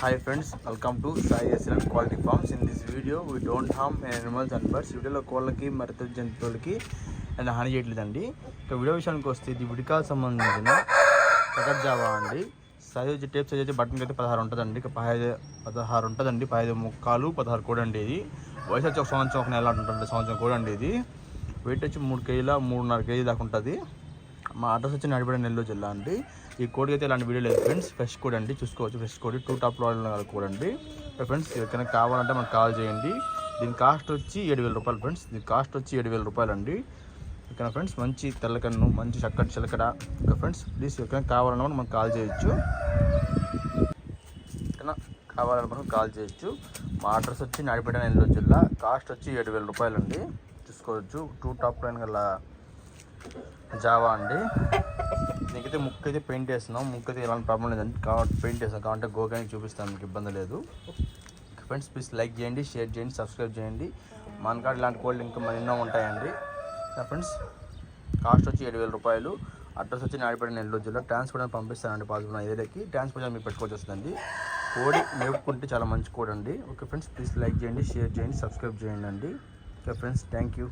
Hi friends welcome to Sai Excellent quality farms in this video we don't harm animals and birds వీడియోలో కోళ్ళకి మరిత జంతువులకి and హాని చేయట్లేదండి. ఇక వీడియో విషయానికి వస్తే ఇది విడికాల సంబంధించిన ప్రకట్ జావా అండి. సైజ్ వచ్చి టేప్ సైజ్ వచ్చి బటన్కి అయితే పదహారు ఉంటుందండి. ఇక పదహైదు పదహారు ఉంటుందండి. పదహైదు ముక్కాలు పదహారు కూడా అండి ఇది. వయసు వచ్చి ఒక సంవత్సరం ఒక నెల ఉంటుంది సంవత్సరం కూడా అండి ఇది. వెయిట్ వచ్చి మూడు కేజీల మూడున్నర కేజీ దాకా ఉంటుంది. మా అడ్రస్ వచ్చి నడిపడే నెల్లూరు జిల్లా అండి. ఈ కోడికి అయితే ఇలాంటి వీడియో లేదు ఫ్రెండ్స్ ఫ్రెష్ కోడ్ అండి. చూసుకోవచ్చు. ఫ్రెష్ కోడ్ టూ టాప్లో కోడ్ అండి ఫ్రెండ్స్ ఎవరికైనా కావాలంటే మనకు కాల్ చేయండి. దీని కాస్ట్ వచ్చి ఏడు వేల రూపాయలు ఫ్రెండ్స్ దీని కాస్ట్ వచ్చి ఏడు వేల రూపాయలు అండి ఇక్కడ ఫ్రెండ్స్ మంచి తెల్లకన్ను మంచి చక్కటి చిలకడ. ఓకే ఫ్రెండ్స్ ప్లీజ్ ఎవరికైనా కావాలన్నా కూడా మనకు కాల్ చేయొచ్చు. కావాలని మనం కాల్ చేయొచ్చు. మా అడ్రస్ వచ్చి నడిపేట నెల్లూరు జిల్లా. కాస్ట్ వచ్చి ఏడు వేల రూపాయలు అండి చూసుకోవచ్చు. టూ టాప్ లైన్ గల జావా అండి. నీకైతే ముక్కు అయితే పెయింట్ వేస్తున్నాం. ముక్కు అయితే ఎలాంటి ప్రాబ్లం లేదండి కాబట్టి పెయింట్ వేస్తాం. కాబట్టి గోకానికి చూపిస్తాను మీకు ఇబ్బంది లేదు. ఫ్రెండ్స్ ప్లీజ్ లైక్ చేయండి షేర్ చేయండి సబ్స్క్రైబ్ చేయండి. మన కాడ ఇలాంటి కోల్డ్ ఇంకా మరి ఎన్నో ఉంటాయండి. ఫ్రెండ్స్ కాస్ట్ వచ్చి ఏడు వేల రూపాయలు. అడ్రస్ వచ్చి నాడిపేట నెల్లూరు జిల్లా. ట్రాన్స్పోర్ట్ పంపిస్తానండి పాసిబుల్ ఏరియాకి. ట్రాన్స్పోర్ట్ మీరు పెట్టుకోవచ్చు వస్తుందండి. కోడి మేపుకుంటే చాలా మంచి కోడి అండి ఓకే ఫ్రెండ్స్ ప్లీజ్ లైక్ చేయండి షేర్ చేయండి సబ్స్క్రైబ్ చేయండి అండి. Okay friends thank you